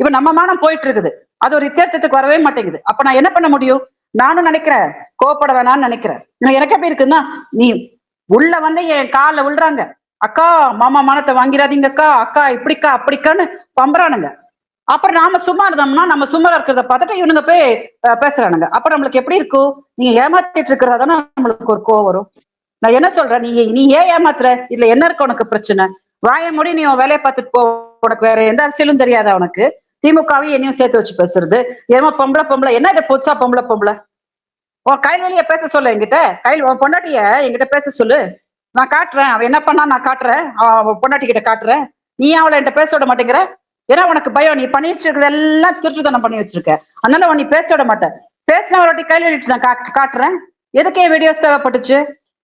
இப்ப நம்ம மானம் போயிட்டு இருக்குது அது ஒரு இத்தேர்த்தத்துக்கு வரவே மாட்டேங்குது. அப்ப நான் என்ன பண்ண முடியும்? நானும் நினைக்கிறேன். கோவப்பட வேணாம்னு நினைக்கிறேன். எனக்கு எப்படி இருக்குன்னா நீ உள்ள வந்து என் கால்ல விழுறாங்க அக்கா மாமா மானத்தை வாங்கிடாதீங்க அக்கா. அக்கா இப்படிக்கா அப்படிக்கான்னு பம்புறானுங்க. அப்புறம் நாம சும்மா இருந்தோம்னா நம்ம சும்மா இருக்கிறத பார்த்துட்டு இவனுங்க போய் பேசுறானுங்க. அப்ப நம்மளுக்கு எப்படி இருக்கும்? நீங்க ஏமாத்திட்டு இருக்கிறதா தானே நம்மளுக்கு ஒரு கோவம் வரும். நான் என்ன சொல்றேன்? நீ நீ ஏன் ஏமாத்துற? இதுல என்ன இருக்கு உனக்கு பிரச்சனை? வாய மூடி நீ உன் வேலையை பார்த்துட்டு போ. உனக்கு வேற எந்த அரசியலும் தெரியாது உனக்கு திமுகவையும் என்னையும் சேர்த்து வச்சு பேசுறது. ஏமா பொம்பளை பொம்பளை. என்ன இது புதுசா பொம்பளை பொம்பளை? உன் கையில் வெளியே பேச சொல்லு என்கிட்ட. கையில் உன் பொண்டாட்டிய என்கிட்ட பேச சொல்லு. நான் காட்டுறேன். அவன் என்ன பண்ணா நான் காட்டுறேன். அவன் பொண்டாட்டி கிட்ட காட்டுறேன். நீ அவளை என்கிட்ட பேச விட மாட்டேங்கிற? ஏன்னா உனக்கு பயம். நீ பண்ணி வச்சிருக்கிறது எல்லாம் திருட்டுத்தனம் பண்ணி வச்சிருக்க. அதனால உன் நீ பேச விட மாட்டேன் பேசின ஒரு வாட்டி கையில் வெளியிட்டு நான் காட்டுறேன். எதுக்கே வீடியோஸ் தேவைப்பட்டுச்சு?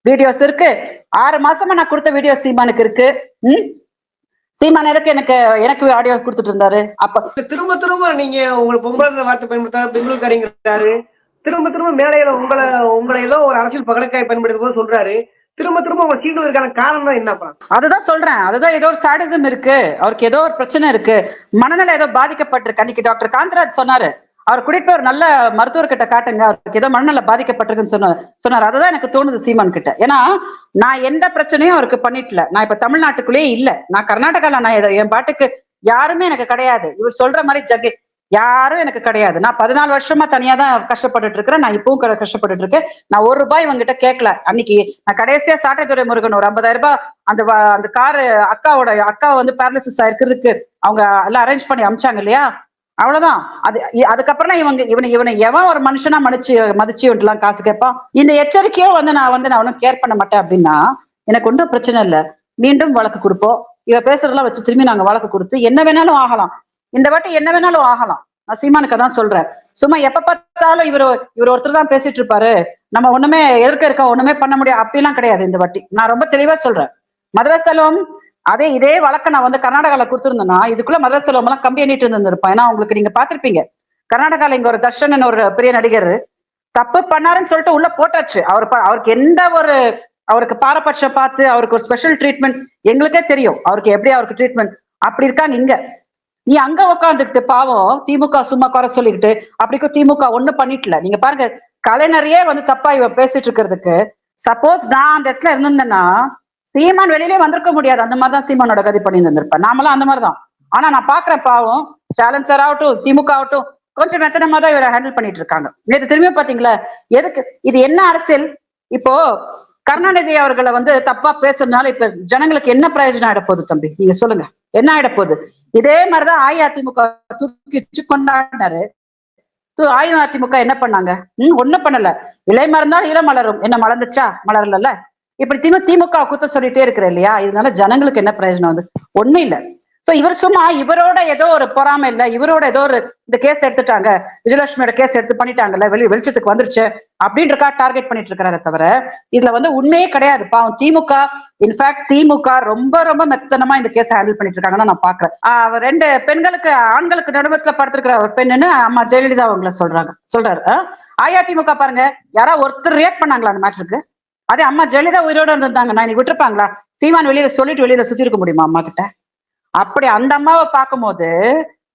வீடியோஸ் இருக்கு. ஆறு மாசமா நான் கொடுத்த வீடியோ சீமானுக்கு இருக்கு. ம்? சீமான் எனக்கு எனக்கு எனக்கு ஆடியோ கொடுத்துட்டு இருந்தாரு? அப்ப திரும்ப திரும்ப நீங்க உங்களை பொம்பளை வார்த்தை பயன்படுத்தா பெண்களுக்காரிங்கிறாரு திரும்ப திரும்ப மேடையில உங்களை உங்களை ஏதோ ஒரு அரசியல் பகடக்காய் பயன்படுத்தும் போது சொல்றாரு. திரும்ப திரும்ப உங்க சீண்டுவதற்கான காரணம் என்னப்பா? அதுதான் சொல்றேன். அதுதான் ஏதோ ஒரு சாடிசம் இருக்கு. அவருக்கு ஏதோ ஒரு பிரச்சனை இருக்கு. மனநிலை ஏதோ பாதிக்கப்பட்டிருக்கு. அன்னைக்கு டாக்டர் காந்தராஜ் சொன்னாரு. அவர் கூட்டிட்டு போய் ஒரு நல்ல மருத்துவர்கிட்ட காட்டுங்க. அவருக்கு ஏதோ மனநல பாதிக்கப்பட்டிருக்குன்னு சொன்னார் சொன்னார். அதுதான் எனக்கு தோணுது சீமான் கிட்ட ஏன்னா நான் எந்த பிரச்சனையும் அவருக்கு பண்ணிட்டல. நான் இப்ப தமிழ்நாட்டுக்குள்ளேயே இல்ல. நான் கர்நாடகால நான் ஏதோ என் பாட்டுக்கு யாருமே எனக்கு கிடையாது. இவர் சொல்ற மாதிரி ஜகே யாரும் எனக்கு கிடையாது. நான் பதினாலு வருஷமா தனியா தான் கஷ்டப்பட்டுட்டு இருக்கிறேன். நான் இப்பவும் கஷ்டப்பட்டுட்டு இருக்கேன். நான் ஒரு ரூபாய் இவங்கிட்ட கேட்கல அன்னைக்கு நான் கடைசியா சாட்டைத்துறை முருகன் ஒரு ஐம்பதாயிரம் ரூபாய் அந்த அந்த காரு அக்காவோட அக்கா வந்து பேரலிசிஸ் ஆயிருக்கிறதுக்கு அவங்க எல்லாம் அரேஞ்ச் பண்ணி அமிச்சாங்க இல்லையா? அவ்வளவுதான். அது அதுக்கப்புறம் இவங்க இவனை இவனை எவன் ஒரு மனுஷனா மதிச்சு மதிச்சு எல்லாம் காசு கேட்பான்? இந்த எச்சரிக்கையும் வந்து நான் வந்து நான் ஒன்றும் கேர் பண்ண மாட்டேன் அப்படின்னா எனக்கு ஒன்றும் பிரச்சனை இல்லை. மீண்டும் வழக்கு கொடுப்போம். இவ பேசுறதெல்லாம் வச்சு திரும்பி நாங்க வழக்கு கொடுத்து என்ன வேணாலும் ஆகலாம். இந்த வாட்டி என்ன வேணாலும் ஆகலாம். நான் சீமானுக்கு தான் சொல்றேன். சும்மா எப்ப பார்த்தாலும் இவர் இவர் ஒருத்தர் தான் பேசிட்டு இருப்பாரு. நம்ம ஒண்ணுமே எதிர்க்க இருக்க ஒண்ணுமே பண்ண முடியாது. அப்படிலாம் கிடையாது இந்த வாட்டி. நான் ரொம்ப தெளிவா சொல்றேன். மதுரை செல்வம் அதே இதே வழக்க நான் வந்து கர்நாடகாவில் கொடுத்துருந்தேன்னா இதுக்குள்ள மதுரை செல்வம் எல்லாம் கம்பி எண்ணிட்டு இருந்திருப்பேன். ஏன்னா உங்களுக்கு நீங்க பாத்திருப்பீங்க கர்நாடகாவில் இங்க ஒரு தர்ஷன் ஒரு பெரிய நடிகர் தப்பு பண்ணாருன்னு சொல்லிட்டு உள்ள போட்டாச்சு. அவர் அவருக்கு எந்த ஒரு அவருக்கு பாரபட்சம் பார்த்து அவருக்கு ஒரு ஸ்பெஷல் ட்ரீட்மெண்ட் எங்களுக்கே தெரியும். அவருக்கு எப்படி அவருக்கு ட்ரீட்மெண்ட் அப்படி இருக்காங்க இங்க. நீ அங்க உட்காந்துக்கிட்டு பாவம் திமுக சும்மா குறை சொல்லிக்கிட்டு அப்படிக்கும் திமுக ஒன்றும் பண்ணிட்டல நீங்க பாருங்க கலைஞரையே வந்து தப்பா இவ பேசிட்டு இருக்கிறதுக்கு சப்போஸ் நான் அந்த இடத்துல இருந்திருந்தேன்னா சீமான் வெளியிலே வந்திருக்க முடியாது. அந்த மாதிரிதான் சீமானோட கதி பண்ணி இருந்திருப்பேன். நாமெல்லாம் அந்த மாதிரிதான். ஆனா நான் பாக்குறேன் பாவம் ஸ்டாலின் சார் ஆகட்டும் திமுக ஆகட்டும் கொஞ்சம் மெத்தனமா தான் இவரை ஹேண்டில் பண்ணிட்டு இருக்காங்க. நேற்று திரும்பி பாத்தீங்களா எதுக்கு? இது என்ன அரசியல்? இப்போ கருணாநிதி அவர்களை வந்து தப்பா பேசுறதுனால இப்ப ஜனங்களுக்கு என்ன பிரயோஜனம் ஆயிட போகுது தம்பி? நீங்க சொல்லுங்க. என்ன ஆயிட போகுது? இதே மாதிரிதான் அஇஅதிமுக தூக்கிச்சு கொண்டாடினாரு. தூ- அஇஅதிமுக என்ன பண்ணாங்க? உம் ஒண்ணும் பண்ணல. இலை மறந்தால் இளம் மலரும். என்ன மலர்ந்துச்சா? மலரல இப்படி திமு திமுக குத்த சொல்லிட்டே இருக்கிற இல்லையா? இதனால ஜனங்களுக்கு என்ன பிரயோஜனம் வந்து? ஒண்ணு இல்ல. சோ இவர் சும்மா இவரோட ஏதோ ஒரு பொறாமை இல்ல இவரோட ஏதோ ஒரு இந்த கேஸ் எடுத்துட்டாங்க. விஜயலட்சுமியோட கேஸ் எடுத்து பண்ணிட்டாங்கல்ல வெளி வெளிச்சத்துக்கு வந்துருச்சு அப்படின்றக்கா டார்கெட் பண்ணிட்டு இருக்காரு தவிர இதுல வந்து உண்மையே கிடையாது. பாவம் திமுக இன்ஃபேக்ட் திமுக ரொம்ப ரொம்ப மெத்தனமா இந்த கேஸ் ஹேண்டில் பண்ணிட்டு இருக்காங்கன்னு நான் பாக்குறேன். அவர் ரெண்டு பெண்களுக்கு ஆண்களுக்கு நடுவத்துல படுத்திருக்கிற ஒரு பெண்ணுன்னு அம்மா ஜெயலலிதா அவங்கள சொல்றாங்க. சொல்றாரு. அஇஅதிமுக பாருங்க. யாரா ஒருத்தர் ரியாக்ட் பண்ணாங்களா அந்த மேட்டருக்கு அதே அம்மா ஜெயலலிதா உயிரோட இருந்திருந்தாங்க. நான் இன்னைக்கு விட்டுருப்பாங்களா? சீமான் வெளியில சொல்லிட்டு வெளியில சுத்தி இருக்க முடியுமா அம்மா கிட்ட அப்படி அந்த அம்மாவை பார்க்கும்போது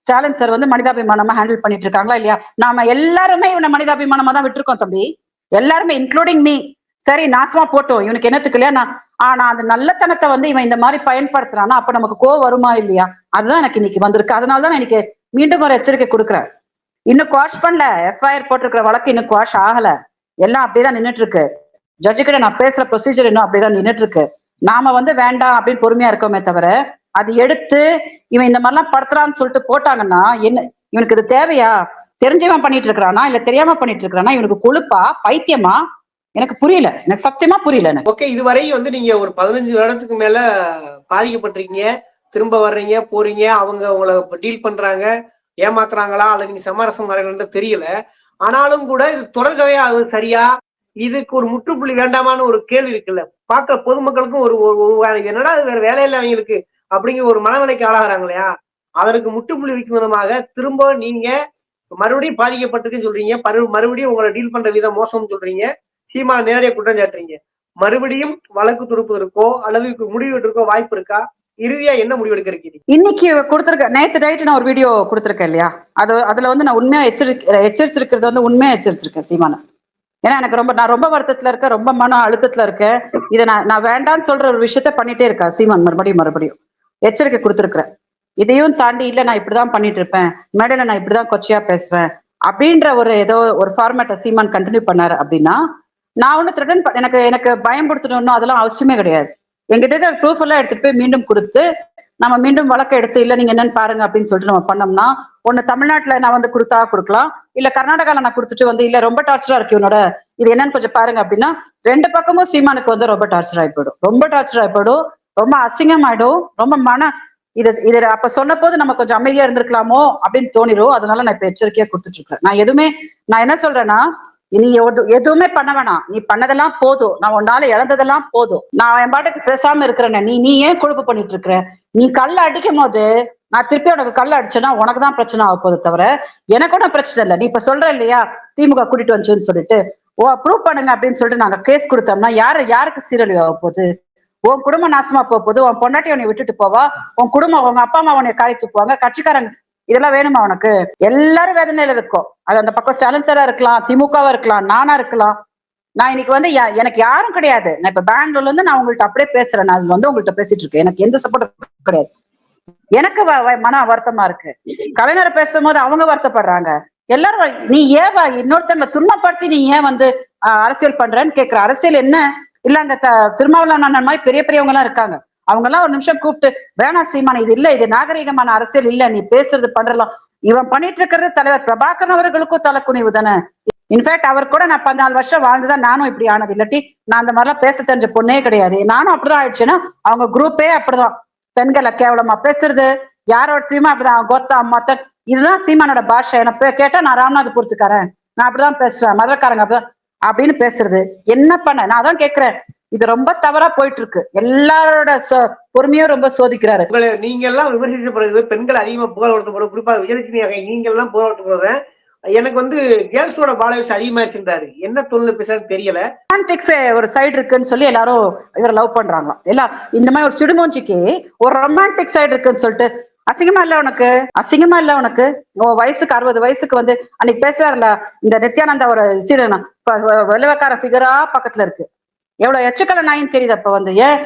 ஸ்டாலின் சார் வந்து மனிதாபிமானமா ஹேண்டில் பண்ணிட்டு இருக்காங்களா இல்லையா? நாம எல்லாருமே இவனை மனிதாபிமானமா தான் விட்டுருக்கோம் தம்பி. எல்லாருமே இன்க்ளூடிங் மீ சரி நாசமா போட்டோம். இவனுக்கு என்னத்துக்கு இல்லையா? நான் ஆனா அந்த நல்லத்தனத்தை வந்து இவன் இந்த மாதிரி பயன்படுத்துறானா? அப்ப நமக்கு கோ வருமா இல்லையா? அதுதான் எனக்கு இன்னைக்கு வந்திருக்கு. அதனாலதான் நான் இன்னைக்கு மீண்டும் ஒரு எச்சரிக்கை கொடுக்குறேன். இன்னும் குவாஷ் பண்ணல. எஃப்ஐஆர் போட்டிருக்கிற வழக்கு இன்னும் குவாஷ் ஆகல. எல்லாம் அப்படியே தான் நின்னுட்டு இருக்கு. ஜட்ஜு கிட்ட நான் பேசுற ப்ரொசீஜர் இன்னும் அப்படிதான் நின்றுட்டு இருக்கு நாம வந்து வேண்டாம் அப்படின்னு பொறுமையா இருக்கோமே தவிர அது எடுத்து இவன் இந்த மாதிரிலாம் படுத்துறான்னு சொல்லிட்டு போட்டாங்கன்னா என்ன இவனுக்கு இது தேவையா? தெரிஞ்சவன் பண்ணிட்டு இருக்கிறானா? இல்ல தெரியாம பண்ணிட்டு இருக்கிறானா? இவனுக்கு கொழுப்பா? பைத்தியமா? எனக்கு புரியல. எனக்கு சத்தியமா புரியல எனக்கு ஓகே இதுவரை வந்து நீங்க ஒரு பதினஞ்சு வருடத்துக்கு மேல பாதிக்கப்பட்டிருக்கீங்க. திரும்ப வர்றீங்க போறீங்க அவங்க உங்களை டீல் பண்றாங்க ஏமாத்துறாங்களா? அல்லது நீங்க சமரசம் வரையலன்னு தெரியல. ஆனாலும் கூட இது தொடர்கதையா அது சரியா? இதுக்கு ஒரு முற்றுப்புள்ளி வேண்டாமான்னு ஒரு கேள்வி இருக்குல்ல. பார்க்க பொதுமக்களுக்கும் ஒரு என்னடா வேற வேலையில்லை அவங்களுக்கு அப்படிங்கிற ஒரு மனநிலைக்கு ஆளாகிறாங்க இல்லையா? அதற்கு முற்றுப்புள்ளி வைக்கும் விதமாக திரும்ப நீங்க மறுபடியும் பாதிக்கப்பட்டிருக்குன்னு சொல்றீங்க. மறு- மறுபடியும் உங்களை டீல் பண்ற விதம் மோசம்னு சொல்றீங்க. சீமா நேரடியாக குற்றம் சாட்டுறீங்க. மறுபடியும் வழக்கு தொடுப்பதற்கோ அல்லது முடிவு எடுக்கோ வாய்ப்பு இருக்கா? இறுதியா என்ன முடிவு எடுக்க இன்னைக்கு கொடுத்துருக்க நேத்து நைட்டு நான் ஒரு வீடியோ கொடுத்துருக்கேன் இல்லையா? அது அதுல வந்து நான் உண்மையா எச்சரி எச்சரிச்சிருக்கிறது வந்து உண்மையா எச்சரிச்சிருக்கேன் சீமான. ஏன்னா எனக்கு ரொம்ப நான் ரொம்ப வருத்தத்துல இருக்கேன் ரொம்ப மன அழுத்தத்துல இருக்கேன். இதை நான் நான் வேண்டாம்னு சொல்ற ஒரு விஷயத்த பண்ணிட்டே இருக்கேன் சீமான் மறுபடியும் மறுபடியும். எச்சரிக்கை கொடுத்துருக்குறேன். இதையும் தாண்டி இல்ல நான் இப்படிதான் பண்ணிட்டு இருப்பேன். மேடையில நான் இப்படிதான் கொச்சையா பேசுவேன். அப்படின்ற ஒரு ஏதோ ஒரு ஃபார்மேட்டை சீமான் கண்டினியூ பண்ணாரு அப்படின்னா நான் ஒண்ணு த்ரெட்டன் எனக்கு எனக்கு பயன்படுத்தணும்னு அதெல்லாம் அவசியமே கிடையாது. எங்கிட்ட ப்ரூஃப் எல்லாம் எடுத்துட்டு போய் மீண்டும் கொடுத்து நம்ம மீண்டும் வழக்கு எடுத்து இல்ல நீங்க என்னன்னு பாருங்க அப்படின்னு சொல்லிட்டு நம்ம பண்ணோம்னா ஒண்ணு தமிழ்நாட்டுல நான் வந்து கொடுத்தா கொடுக்கலாம் இல்ல கர்நாடகால நான் கொடுத்துட்டு வந்து இல்ல ரொம்ப டார்ச்சரா இருக்கு இவனோட இது என்னன்னு கொஞ்சம் பாருங்க அப்படின்னா ரெண்டு பக்கமும் சீமானுக்கு வந்து ரொம்ப டார்ச்சர் ஆயிப்படும் ரொம்ப டார்ச்சர் ஆயிப்படும் ரொம்ப அசிங்கமாயிடும். ரொம்ப மன இது இது அப்ப சொன்ன போது நம்ம கொஞ்சம் அமைதியா இருந்திருக்கலாமோ அப்படின்னு தோணிரும். அதனால நான் இப்ப எச்சரிக்கையா கொடுத்துட்டு இருக்கேன் நான் எதுவுமே நான் என்ன சொல்றேன்னா நீ எதுவுமே பண்ண வேணாம். நீ பண்ணதெல்லாம் போதும். நான் உன்னால இழந்ததெல்லாம் போதும். நான் என் பாட்டுக்கு பேசாம இருக்கிறேன். நீ நீ ஏன் கொழுப்பு பண்ணிட்டு இருக்கிற? நீ கல்ல அடிக்கும் போது நான் திருப்பி உனக்கு கல்ல அடிச்சேன்னா உனக்கு தான் பிரச்சனை ஆக போகுது தவிர எனக்கு ஒன்றும் பிரச்சனை இல்லை. நீ இப்ப சொல்ற இல்லையா? திமுக கூட்டிட்டு வந்துச்சுன்னு சொல்லிட்டு ஓ அப்ரூவ் பண்ணுங்க அப்படின்னு சொல்லிட்டு நாங்க கேஸ் கொடுத்தோம்னா யாரு யாருக்கு சீரழிவு ஆக போகுது? உன் குடும்பம் நாசமா போக போகுது. உன் பொண்டாட்டி உன்னை விட்டுட்டு போவா. உன் குடும்பம் உங்க அப்பா அம்மா உன்னை காய்த்து போவாங்க கட்சிக்காரங்க இதெல்லாம் வேணுமா உனக்கு? எல்லாரும் வேதனையில இருக்கும். அது அந்த பக்கம் ஸ்டாலின் சாரா இருக்கலாம் திமுகவா இருக்கலாம் நானா இருக்கலாம். நான் இன்னைக்கு வந்து யா- எனக்கு யாரும் கிடையாது. நான் இப்ப பெங்களூர்ல இருந்து நான் உங்கள்ட்ட அப்படியே பேசுறேன். நான் வந்து உங்கள்ட்ட பேசிட்டு இருக்கேன். எனக்கு எந்த சப்போர்ட் கிடையாது. எனக்கு வ- வ- மன வருத்தமா இருக்கு. கலைஞரை பேசும்போது அவங்க வருத்தப்படுறாங்க. எல்லாரும் நீ ஏன் வ- இன்னொருத்தங்களை துன்பப்படுத்தி நீ ஏன் வந்து ஆஹ், அரசியல் பண்றேன்னு கேக்குற அரசியல் என்ன? இல்ல அங்க த- திருமாவளவன் அண்ணன் மாதிரி பெரிய பெரியவங்க எல்லாம் இருக்காங்க. அவங்க எல்லாம் ஒரு நிமிஷம் கூப்பிட்டு வேணா சீமான் இது இல்ல இது நாகரிகமான அரசியல் இல்ல நீ பேசுறது பண்றலாம். இவன் பண்ணிட்டு இருக்கிறது தலைவர் பிரபாகரன் அவர்களுக்கும் தலைக்குனிவு தானே. இன்ஃபேக்ட் அவர் கூட நான் பதினாலு வருஷம் வாழ்ந்துதான் நானும் இப்படி ஆனது. இல்லாட்டி நான் அந்த மாதிரிலாம் பேச தெரிஞ்ச பொண்ணே கிடையாது. நானும் அப்படிதான் ஆயிடுச்சுன்னா அவங்க குரூப்பே அப்படிதான். பெண்களை கேவலமா பேசுறது யாரோடத்தையுமே அப்படிதான். கோத்தா மத்த இதுதான் சீமானோட பாஷை. என்ன பே- கேட்டா நான் ராமநாதபுரத்துக்காரன் நான் அப்படிதான் பேசுவேன். மதுரக்காரங்க அப்படிதான். அப்படின்னு பேசுறது. என்ன பண்ண? நான் தான் கேட்கிறேன் இது ரொம்ப தவறா போயிட்டு இருக்கு எல்லாரோட பொறுமையும் ரொம்ப சோதிக்கிறாரு. உங்களை நீங்க எல்லாம் விமர்சித்த பிறகு பெண்கள் அதிகமா புகழ் கொடுத்த பிறகு குறிப்பா விஜயலட்சுமி ஆகிய நீங்க எல்லாம் புகழ் கொடுத்த போது எனக்கு வந்து கேர்ள்ஸோட பாலவயசு அதிகமாயிருச்சுன்றாரு என்ன தொழில் பேசுறது தெரியல. ரொமான்டிக் ஒரு சைடு இருக்குன்னு சொல்லி எல்லாரும் இவரை லவ் பண்றாங்களாம் எல்லாம் இந்த மாதிரி ஒரு சிடுமூஞ்சிக்கு ஒரு ரொமான்டிக் சைடு இருக்குன்னு சொல்லிட்டு அசிங்கமா இல்ல உனக்கு? அசிங்கமா இல்ல உனக்கு? உன் வயசுக்கு அறுபது வயசுக்கு வந்து அன்னைக்கு பேசுறாருல இந்த நித்யானந்தா ஒரு சீடு வெள்ளவக்கார ஃபிகரா பக்கத்துல இருக்கு. எவ்வளவு எச்சக்கல நாயின் தெரியுது அப்ப வந்து. ஏன்?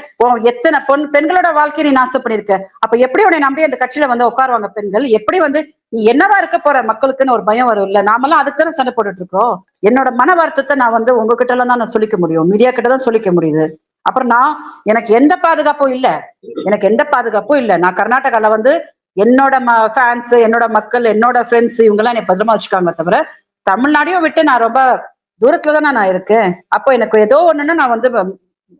எத்தனை பொன் பெண்களோட வாழ்க்கையை நீ நாசம் பண்ணிருக்க அப்ப எப்படி உன்னை நம்பி அந்த கட்சியில வந்து உட்காருவாங்க பெண்கள்? எப்படி வந்து நீ என்னவா இருக்க போற மக்களுக்குன்னு ஒரு பயம் வரும் இல்ல நாமெல்லாம் அதுக்குதானே சண்டை போட்டுட்டு இருக்கோம் என்னோட மன வருத்தத்தை நான் வந்து உங்ககிட்ட எல்லாம் தான் நான் சொல்லிக்க முடியும். மீடியா கிட்ட தான் சொல்லிக்க முடியுது. அப்புறம் நான் எனக்கு எந்த பாதுகாப்பும் இல்ல. எனக்கு எந்த பாதுகாப்பும் இல்ல. நான் கர்நாடகால வந்து என்னோட ஃபேன்ஸ் என்னோட மக்கள் என்னோட ஃப்ரெண்ட்ஸ் இவங்க எல்லாம் என்னை பத்திரமா வச்சுக்காங்க தவிர தமிழ்நாடையும் விட்டு நான் ரொம்ப தூரத்துல தானே நான் இருக்கேன். அப்போ எனக்கு ஏதோ ஒண்ணுன்னா நான் வந்து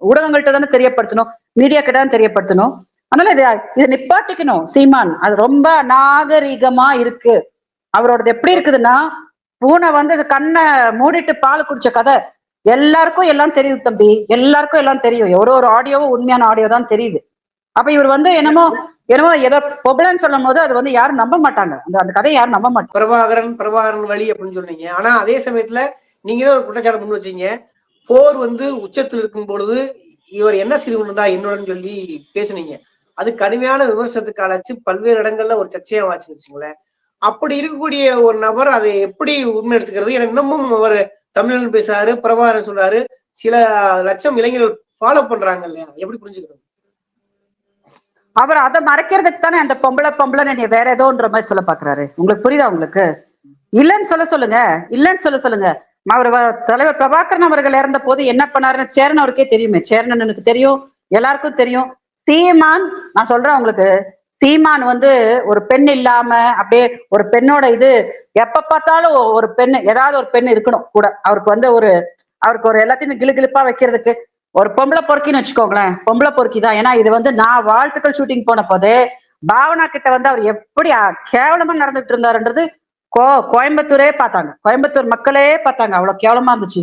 ஊடகங்கள்ட்ட தானே தெரியப்படுத்தணும். மீடியா கிட்ட தான் தெரியப்படுத்தணும். அதனால இதை இதை நிப்பாட்டிக்கணும். சீமான் அது ரொம்ப நாகரீகமா இருக்கு. அவரோடது எப்படி இருக்குதுன்னா பூனை வந்து இது கண்ணை மூடிட்டு பால் குடிச்ச கதை. எல்லாருக்கும் எல்லாம் தெரியுது தம்பி. எல்லாருக்கும் எல்லாம் தெரியும். ஒரு ஒரு ஆடியோவும் உண்மையான ஆடியோ தான் தெரியுது. அப்ப இவர் வந்து என்னமோ என்னமோ ஏதோ பொபலன்னு சொல்லும் போது அது வந்து யாரும் நம்ப மாட்டாங்க. அந்த அந்த கதையை யாரும் நம்ப மாட்டாங்க. பிரபாகரன் பிரபாகரன் வழி அப்படின்னு சொன்னீங்க. ஆனா அதே சமயத்துல நீங்க ஒரு குற்றச்சாட்டு முன் வச்சீங்க. போர் வந்து உச்சத்தில் இருக்கும் பொழுது இவர் என்ன செய்து கொண்டிருந்தா என்னுடன் சொல்லி பேசுனீங்க. அது கடுமையான விமர்சனத்துக்கு அழைச்சு பல்வேறு இடங்கள்ல ஒரு சர்ச்சையா வாச்சுங்களேன் அப்படி இருக்கக்கூடிய ஒரு நபர் அதை எப்படி உண்மை எடுத்துக்கிறது ஏன்னா இன்னமும் அவர் தமிழன் பேசுறாரு பிரபாகரன் சொல்றாரு. சில லட்சம் இளைஞர்கள் ஃபாலோ பண்றாங்க இல்லையா? எப்படி புரிஞ்சுக்கிறது? அவர் அதை மறைக்கிறதுக்கு தானே அந்த பொம்பளை பொம்பளை நீ வேற ஏதோன்ற மாதிரி சொல்ல பாக்குறாரு உங்களுக்கு புரியுதா உங்களுக்கு? இல்லைன்னு சொல்ல சொல்லுங்க. இல்லைன்னு சொல்ல சொல்லுங்க. அவர் தலைவர் பிரபாகரன் அவர்கள் இறந்த போது என்ன பண்ணாருன்னு சேரன் அவருக்கே தெரியுமே. சேரன் எனக்கு தெரியும். எல்லாருக்கும் தெரியும். சீமான் நான் சொல்றேன் உங்களுக்கு. சீமான் வந்து ஒரு பெண் இல்லாம அப்படியே ஒரு பெண்ணோட இது எப்ப பார்த்தாலும் ஒரு பெண் ஏதாவது ஒரு பெண் இருக்கணும் கூட. அவருக்கு வந்து ஒரு அவருக்கு ஒரு எல்லாத்தையுமே கிளு கிளுப்பா வைக்கிறதுக்கு. ஒரு பொம்பளை பொறுக்கின்னு வச்சுக்கோங்களேன். பொம்பளை பொறுக்கி தான். ஏன்னா இது வந்து நான் வாழ்த்துக்கள் ஷூட்டிங் போன போது பாவனா கிட்ட வந்து அவர் எப்படி கேவலமா நடந்துட்டு இருந்தாருன்றது கோ கோயம்புத்தூரே பார்த்தாங்க. கோயம்புத்தூர் மக்களே பார்த்தாங்க. அவ்வளவு கேவலமா இருந்துச்சு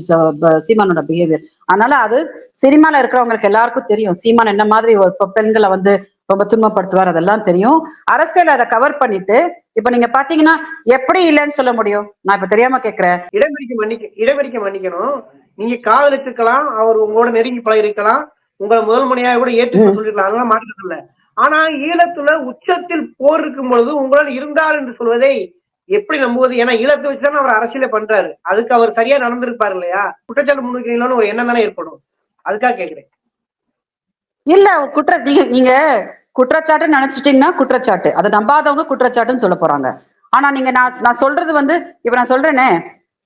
சீமானோட பிஹேவியர் அதனால அது சினிமால இருக்கிறவங்களுக்கு எல்லாருக்கும் தெரியும். சீமான் என்ன மாதிரி ஒரு பெண்களை வந்து ரொம்ப துன்பப்படுத்துவார் அதெல்லாம் தெரியும். அரசியல் அதை கவர் பண்ணிட்டு இப்ப நீங்க பாத்தீங்கன்னா எப்படி இல்லைன்னு சொல்ல முடியும்? நான் இப்ப தெரியாம கேக்குறேன் இடமறிக்க மன்னிக்க இடமறிக்க மன்னிக்கணும். நீங்க காதலிச்சிருக்கலாம் அவர் உங்களோட நெருங்கி பழகிருக்கலாம். உங்களை முதல் மணியாக கூட ஏற்றுக்க சொல்லிருக்கலாம். அதெல்லாம் மாற்றது இல்ல ஆனா ஈழத்துல உச்சத்தில் போர் இருக்கும் பொழுது உங்களால் இருந்தார் என்று சொல்வதை எப்படி நம்புவது? ஏன்னா ஈழத்தை வச்சுதானே அவர் அரசியல பண்றாரு. அதுக்கு அவர் சரியா நடந்திருப்பாரு இல்லையா? குற்றச்சாட்டு முன்வைக்கிறீங்களோன்னு ஒரு எண்ணம் தானே ஏற்படும். அதுக்காக கேக்குறேன். இல்ல குற்ற நீங்க நீங்க குற்றச்சாட்டு நினைச்சிட்டீங்கன்னா குற்றச்சாட்டு. அதை நம்பாதவங்க குற்றச்சாட்டுன்னு சொல்ல போறாங்க. ஆனா நீங்க நான் நான் சொல்றது வந்து இப்ப நான் சொல்றேனே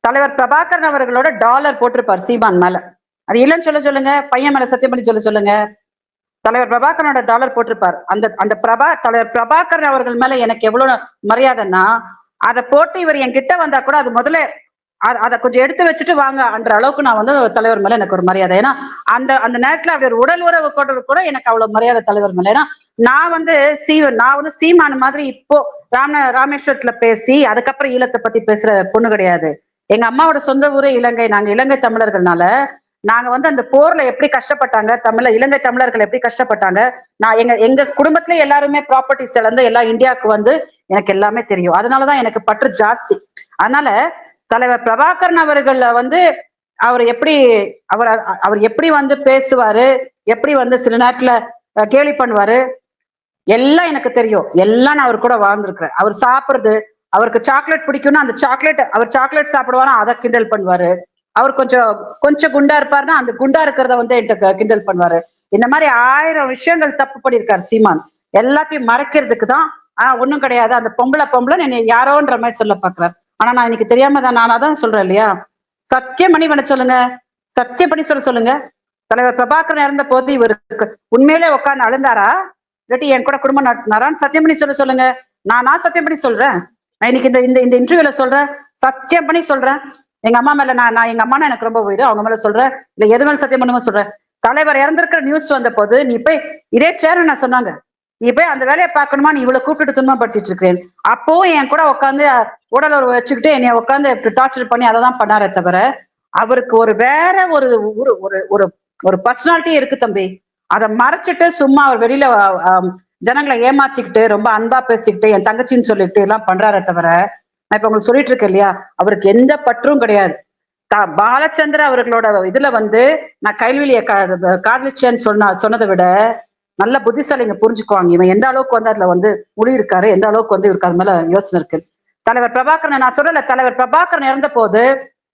தலைவர் பிரபாகரன் அவர்களோட டாலர் போட்டிருப்பார் சீமான் மேல. அது இல்லைன்னு சொல்ல சொல்லுங்க பையன் மேல சத்தியம் பண்ணி சொல்ல சொல்லுங்க. தலைவர் பிரபாகரனோட டாலர் போட்டிருப்பார். அந்த அந்த பிரபா தலைவர் பிரபாகரன் அவர்கள் மேல எனக்கு எவ்வளவு மரியாதைன்னா அதை போட்டு இவர் என்கிட்ட வந்தா கூட அது முதல்ல அதை கொஞ்சம் எடுத்து வச்சுட்டு வாங்க என்ற அளவுக்கு நான் வந்து தலைவர் மேல எனக்கு ஒரு மரியாதை. ஏன்னா அந்த அந்த நேரத்துல அவர் உடல் உறவு கொண்டது கூட எனக்கு அவ்வளவு மரியாதை தலைவர் மேல. ஏன்னா நான் வந்து சீ நான் வந்து சீமான மாதிரி இப்போ ராம ராமேஸ்வரத்துல பேசி அதுக்கப்புறம் ஈழத்தை பத்தி பேசுற பொண்ணு கிடையாது. எங்க அம்மாவோட சொந்த ஊரே இலங்கை. நாங்க இலங்கை தமிழர்கள்னால நாங்க வந்து அந்த போர்ல எப்படி கஷ்டப்பட்டாங்க தமிழ இலங்கை தமிழர்கள் எப்படி கஷ்டப்பட்டாங்க நான் எங்க எங்க குடும்பத்திலே எல்லாருமே ப்ராப்பர்ட்டிஸ் இழந்து எல்லாம் இந்தியாவுக்கு வந்து எனக்கு எல்லாமே தெரியும். அதனாலதான் எனக்கு பற்று ஜாஸ்தி. அதனால தலைவர் பிரபாகரன் அவர்கள் வந்து அவர் எப்படி அவர் அவர் எப்படி வந்து பேசுவாரு எப்படி வந்து சில நேரத்துல கேலி பண்ணுவாரு எல்லாம் எனக்கு தெரியும். எல்லாம் நான் அவர் கூட வாழ்ந்திருக்கிறேன். அவர் சாப்பிடுறது அவருக்கு சாக்லேட் பிடிக்கும்னா அந்த சாக்லேட் அவர் சாக்லேட் சாப்பிடுவாரா அதை கிண்டல் பண்ணுவாரு. அவர் கொஞ்சம் கொஞ்சம் குண்டா இருப்பாருன்னா அந்த குண்டா இருக்கிறத வந்து என்கிட்ட கிண்டல் பண்ணுவாரு. இந்த மாதிரி ஆயிரம் விஷயங்கள் தப்பு பண்ணியிருக்காரு சீமான். எல்லாத்தையும் மறைக்கிறதுக்கு தான் ஆஹ் ஒண்ணும் கிடையாது. அந்த பொம்பளை பொம்பளை என்னை யாரோன்ற மாதிரி சொல்ல பாக்குறாரு. ஆனா நான் இன்னைக்கு தெரியாம தான் நானா தான் சொல்றேன் இல்லையா? சத்தியம் பண்ணி பண்ண சொல்லுங்க. சத்தியம் பண்ணி சொல்ல சொல்லுங்க. தலைவர் பிரபாகரன் இறந்த போது இவருக்கு உண்மையிலே உட்கார்ந்து அழுந்தாரா? இல்லாட்டி என் கூட குடும்பம் நடத்தினாரான்னு சத்தியம் பண்ணி சொல்ல சொல்லுங்க. நான் நான் சத்தியம் பண்ணி சொல்றேன்? நான் இன்னைக்கு இந்த இந்த இந்த இன்டர்வியூல சொல்றேன். சத்தியம் பண்ணி சொல்றேன். எங்க அம்மா மேல நான் நான் எங்க அம்மா எனக்கு ரொம்ப உயிர். அவங்க மேல சொல்றேன். இல்ல எது மேல சத்தியம் பண்ணுமோ சொல்றேன்? தலைவர் இறந்திருக்கிற நியூஸ் வந்த போது நீ போய் இதே சேர நான் சொன்னாங்க. நீ போய் அந்த வேலையை பார்க்கணுமா? நீ இவ்வளவு கூப்பிட்டு துன்பப்படுத்திட்டு இருக்கிறேன். அப்பவும் என் கூட உட்காந்து உடல் உறவு வச்சுக்கிட்டு என்னை உட்காந்து டார்ச்சர் பண்ணி அதை தான் பண்ணாரே தவிர அவருக்கு ஒரு வேற ஒரு ஒரு ஒரு ஒரு ஒரு பர்சனாலிட்டி இருக்கு தம்பி. அதை மறைச்சிட்டு சும்மா அவர் வெளியில ஜனங்களை ஏமாத்திக்கிட்டு ரொம்ப அன்பா பேசிக்கிட்டு என் தங்கச்சின்னு சொல்லிட்டு எல்லாம் பண்றாரே தவிர நான் இப்ப உங்களுக்கு சொல்லிட்டு இருக்கேன் இல்லையா? அவருக்கு எந்த பற்றும் கிடையாது. பாலச்சந்திர அவர்களோட இதுல வந்து நான் கைல்வெளிய காதலிச்சேன்னு சொன்ன சொன்னதை விட நல்ல புத்திசாலிங்க புரிஞ்சுக்குவாங்க. இவன் எந்த அளவுக்கு வந்து அதுல வந்து முடி இருக்காரு எந்த அளவுக்கு வந்து இருக்கு அது மேல யோசனை இருக்கு. தலைவர் பிரபாகரன் நான் சொல்லல தலைவர் பிரபாகரன் இறந்த போது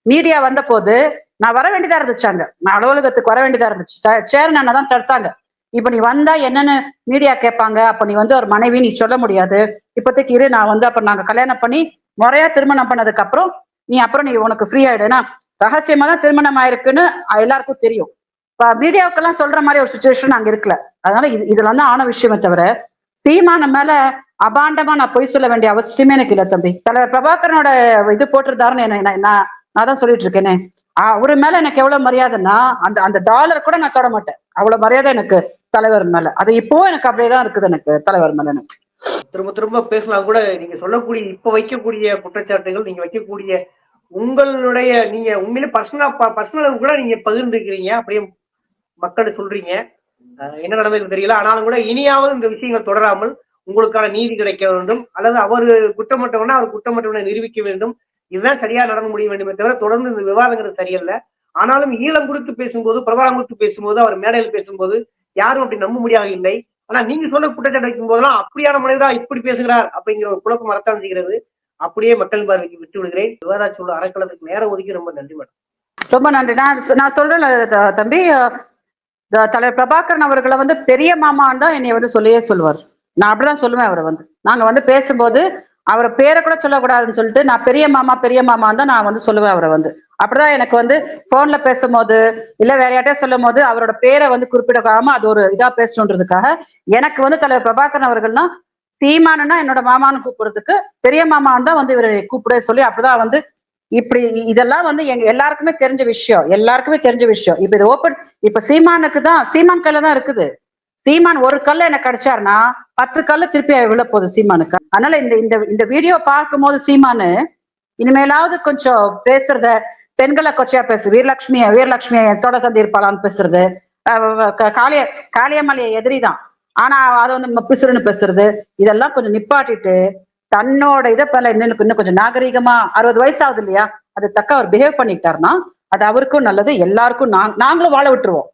மீடியா வந்த போது நான் வர வேண்டியதா இருந்துச்சாங்க நான் அலுவலகத்துக்கு வர வேண்டியதா இருந்துச்சு. சேர்மன் தான் தடுத்தாங்க. இப்ப நீ வந்தா என்னன்னு மீடியா கேட்பாங்க. அப்ப நீ வந்து ஒரு மனைவி நீ சொல்ல முடியாது. இப்போதைக்கு இரு நான் வந்து அப்ப நாங்க கல்யாணம் பண்ணி முறையா திருமணம் பண்ணதுக்கு அப்புறம் நீ அப்புறம் நீ உனக்கு ஃப்ரீ ஆயிடுனா ரகசியமா தான் திருமணம் ஆயிருக்குன்னு எல்லாருக்கும் தெரியும். இப்ப மீடியாவுக்கெல்லாம் சொல்ற மாதிரி ஒரு சுச்சுவேஷன் அங்க இருக்கல. அதனால இது இதுல தான் ஆன விஷயமே தவிர சீமான மேல அபாண்டமா நான் பொய் சொல்ல வேண்டிய அவசியமே எனக்கு இல்ல தம்பி. தலைவர் பிரபாகரனோட இது போட்டிருந்தாருன்னு என்ன- நான் நான் தான் சொல்லிட்டு இருக்கேனே. அவரு மேல எனக்கு எவ்வளவு மரியாதைன்னா அந்த அந்த டாலர் கூட நான் தொட மாட்டேன். அவ்வளவு மரியாதை எனக்கு தலைவர் மேல. அது இப்போ எனக்கு அப்படியேதான் இருக்குது எனக்கு தலைவர் மேல எனக்கு. திரும்ப திரும்ப பேசலாம் கூட நீங்க சொல்லக்கூடிய இப்ப வைக்கக்கூடிய குற்றச்சாட்டுகள் நீங்க வைக்கக்கூடிய உங்களுடைய நீங்க உண்மையிலே பர்சனலா பர்சனல் கூட நீங்க பகிர்ந்துக்கிறீங்க அப்படியே மக்கள் சொல்றீங்க. என்ன நடந்தது தெரியல. ஆனாலும் கூட இனியாவது இந்த விஷயங்கள் தொடராமல் உங்களுக்கான நீதி கிடைக்க வேண்டும். அல்லது அவர் குற்றமற்றவனா அவர் குற்றமற்றவனை நிரூபிக்க வேண்டும். இதுதான் சரியா நடந்து முடிய வேண்டுமே தவிர தொடர்ந்து இந்த விவாதங்கிறது சரியல்ல. ஆனாலும் ஈழம் குறித்து பேசும்போது பிரபாரம் குறித்து பேசும்போது அவர் மேடையில் பேசும்போது யாரும் அப்படி நம்ப முடியாது இல்லை. ஆனா நீங்க சொன்ன குற்றச்சாட்டு வைக்கும் போதெல்லாம் அப்படியான மனிதரா இப்படி பேசுகிறார் அப்படிங்கிற ஒரு குழப்பம் வரத்தான் செய்கிறது. அப்படியே மக்கள் பார்வைக்கு விட்டு விடுகிறேன். விவாதாச்சோட அறக்கலத்துக்கு நேரம் ஒதுக்கி ரொம்ப நன்றி மேடம். ரொம்ப நன்றி நான் நான் சொல்றேன் தம்பி தலைவர் பிரபாகரன் அவர்களை வந்து பெரிய மாமான்னு தான் என்னை வந்து சொல்லியே சொல்லுவார் நான் அப்படிதான் சொல்லுவேன் அவரை வந்து. நாங்க வந்து பேசும்போது அவரை பேரை கூட சொல்லக்கூடாதுன்னு சொல்லிட்டு நான் பெரிய மாமா பெரிய மாமான்னு தான் நான் வந்து சொல்லுவேன் அவரை வந்து. அப்படிதான் எனக்கு வந்து போன்ல பேசும்போது இல்ல வேற யார்ட்டே சொல்லும் போது அவரோட பேரை வந்து குறிப்பிடக்காம அது ஒரு இதா பேசணுன்றதுக்காக எனக்கு வந்து தலைவர் பிரபாகரன் அவர்கள்னா சீமானுன்னா என்னோட மாமான்னு கூப்பிடுறதுக்கு பெரிய மாமான்னு தான் வந்து இவரை கூப்பிட சொல்லி அப்படிதான் வந்து இப்படி இதெல்லாம் வந்து எங்க எல்லாருக்குமே தெரிஞ்ச விஷயம். எல்லாருக்குமே தெரிஞ்ச விஷயம். இப்ப இது ஓப்பன் இப்ப சீமானுக்கு தான் சீமான் கையில தான் இருக்குது. சீமான் ஒரு கல்ல எனக்கு கிடைச்சாருன்னா பத்து கல்லு திருப்பி விழ போகுது சீமானுக்கு. அதனால இந்த இந்த இந்த வீடியோ பார்க்கும்போது சீமானு இனிமேலாவது கொஞ்சம் பேசுறத பெண்களை கொச்சையா பேசு வீரலட்சுமிய வீரலட்சுமிய தொட சந்திருப்பாளான்னு பேசுறது காளிய க- எதிரி தான். ஆனா அதை வந்து ம- பிசுறுன்னு பேசுறது இதெல்லாம் கொஞ்சம் நிப்பாட்டிட்டு தன்னோட இதை பல இன்னும் இன்னும் கொஞ்சம் நாகரீகமா அறுபது வயசு ஆகுது இல்லையா? அது தக்க அவர் பிஹேவ் பண்ணிட்டாருன்னா அது அவருக்கும் நல்லது எல்லாருக்கும் நாங்களும் வாழ விட்டுருவோம்.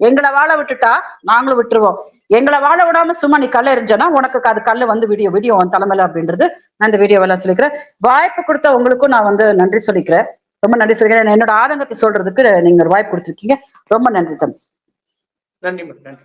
எங்களை வாழ விட்டுட்டா நாங்களும் விட்டுருவோம். எங்களை வாழ விடாம சும்மா நீ கல்ல எரிஞ்சனா உனக்கு அது கல்லு வந்து வீடியோ வீடியோ உன் தலைமையில அப்படின்றது நான் இந்த வீடியோவெல்லாம் சொல்லிக்கிறேன். வாய்ப்பு கொடுத்த உங்களுக்கும் நான் வந்து நன்றி சொல்லிக்கிறேன். ரொம்ப நன்றி சொல்லிக்கிறேன். என்னோட ஆதங்கத்தை சொல்றதுக்கு நீங்க ஒரு வாய்ப்பு கொடுத்துருக்கீங்க. ரொம்ப நன்றி தம்பி. நன்றி நன்றி.